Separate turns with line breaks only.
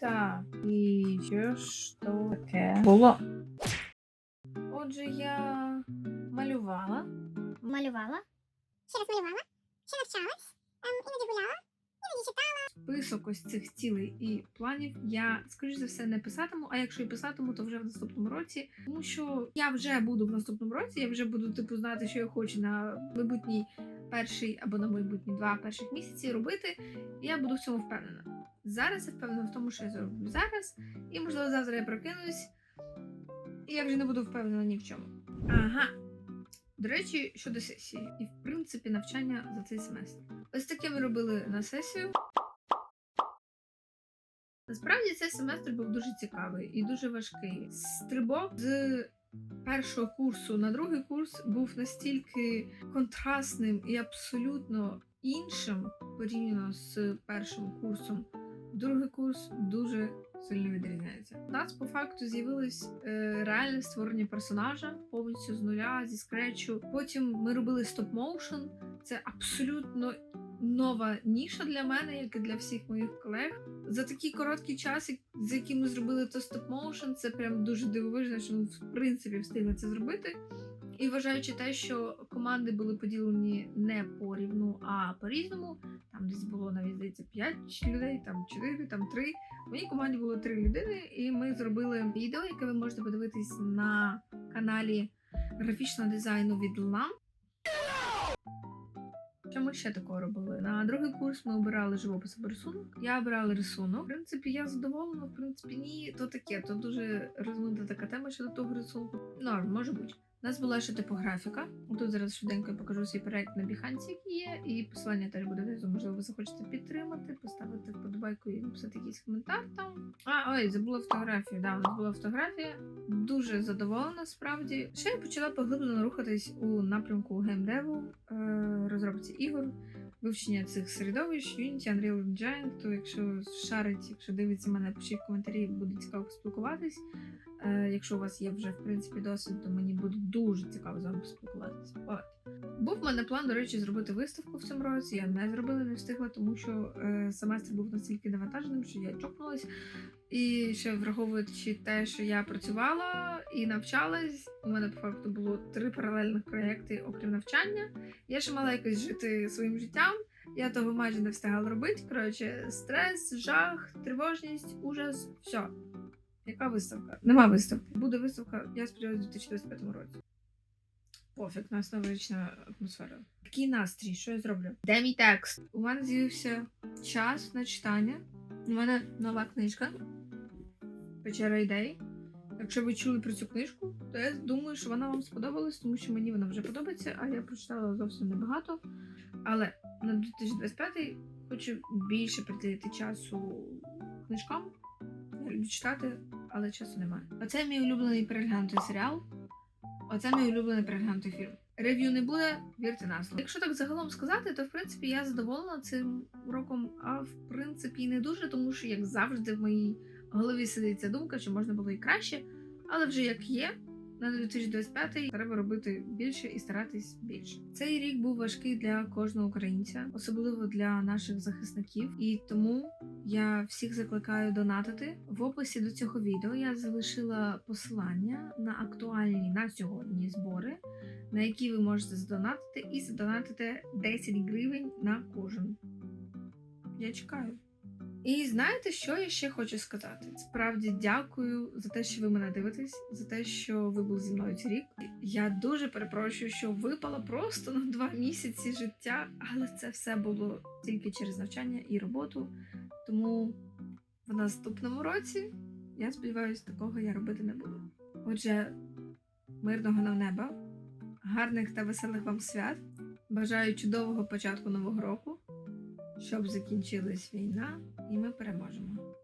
Так, і що ж то таке було? Отже, я малювала.
Малювала. Ще раз малювала. Ще навчалась. Ем, іноді гуляла. Іноді.
Список ось цих цілей і планів я, скоріш за все, не писатиму, а якщо і писатиму, то вже в наступному році. Тому що я вже буду в наступному році, я вже буду типу знати, що я хочу на майбутній перший або на майбутні два перших місяці робити. І я буду в цьому впевнена. Зараз я впевнена в тому, що я зроблю зараз, і можливо завтра я прокинусь, і я вже не буду впевнена ні в чому. Ага. До речі, щодо сесії, і в принципі навчання за цей семестр. Ось таке ми робили на сесію. Насправді цей семестр був дуже цікавий і дуже важкий. Стрибок з першого курсу на другий курс був настільки контрастним і абсолютно іншим порівняно з першим курсом. Другий курс дуже нас по факту з'явилось е, реальне створення персонажа повністю з нуля, зі скречу. Потім ми робили стоп-моушен. Це абсолютно нова ніша для мене, як і для всіх моїх колег. За такий короткий час, з який ми зробили то стоп-моушен, це прям дуже дивовижно, що ми в принципі встигли це зробити. І вважаючи те, що команди були поділені не порівну, а по-різному. Там десь було навіть здається 5 людей, там 4, там 3. В моїй команді було 3 людини, і ми зробили відео, яке ви можете подивитись на каналі графічного дизайну від LAM. Що ми ще такого робили? На другий курс ми обирали живопис або рисунок. Я обирала рисунок. В принципі, я задоволена, в принципі, ні, то таке, то дуже розмита така тема щодо того рисунку. Норм, може бути. У нас була ще типографіка. Тут зараз швиденько я покажу свій проект на Behance, який є, і посилання теж буде внизу. Можливо, ви захочете підтримати, поставити вподобайку і написати якийсь коментар там. А, ой, забула фотографію. Да, у нас була фотографія. Дуже задоволена справді. Ще я почала поглиблено рухатись у напрямку геймдеву, е, розробці ігор, вивчення цих середовищ, Unity, Unreal Engine. То якщо шарить, якщо дивиться мене, пишіть коментарі, буде цікаво поспілкуватись. Е, якщо у вас є вже в принципі досвід, то мені буде дуже цікаво з вами поспілкуватися. От. Був в мене план, до речі, зробити виставку в цьому році. Я не зробила, не встигла, тому що е, семестр був настільки навантаженим, що я чокнулась. І ще враховуючи те, що я працювала і навчалась, у мене по факту було три паралельних проєкти, окрім навчання. Я ще мала якось жити своїм життям. Я того майже не встигала робити. Коротше, стрес, жах, тривожність, ужас, все. Яка виставка? Нема виставки. Буде виставка, я сподіваюся, у 2025 році. Пофіг, у нас новорічна атмосфера. Такий настрій, що я зроблю? Де мій текст? У мене з'явився час на читання. У мене нова книжка Печера ідей. Якщо ви чули про цю книжку, то я думаю, що вона вам сподобалась, тому що мені вона вже подобається, а я прочитала зовсім небагато. Але на 2025 хочу більше приділити часу книжкам. Я люблю читати, але часу немає. Оце мій улюблений переглянутий серіал. Оце мій улюблений переглянутий фільм. Рев'ю не буде, вірте на слово. Якщо так загалом сказати, то в принципі я задоволена цим роком, а в принципі не дуже, тому що, як завжди, в моїй голові сидить ця думка, що можна було і краще, але вже як є. На 2025 треба робити більше і старатись більше. Цей рік був важкий для кожного українця, особливо для наших захисників. І тому я всіх закликаю донатити. В описі до цього відео я залишила посилання на актуальні на сьогодні збори, на які ви можете задонатити, і задонатити 10 гривень на кожен. Я чекаю. І знаєте, що я ще хочу сказати? Справді дякую за те, що ви мене дивитесь, за те, що ви були зі мною цей рік. Я дуже перепрошую, що випала просто на два місяці життя, але це все було тільки через навчання і роботу. Тому в наступному році я сподіваюся, такого я робити не буду. Отже, мирного нам неба, гарних та веселих вам свят. Бажаю чудового початку нового року, щоб закінчилась війна, і ми переможемо.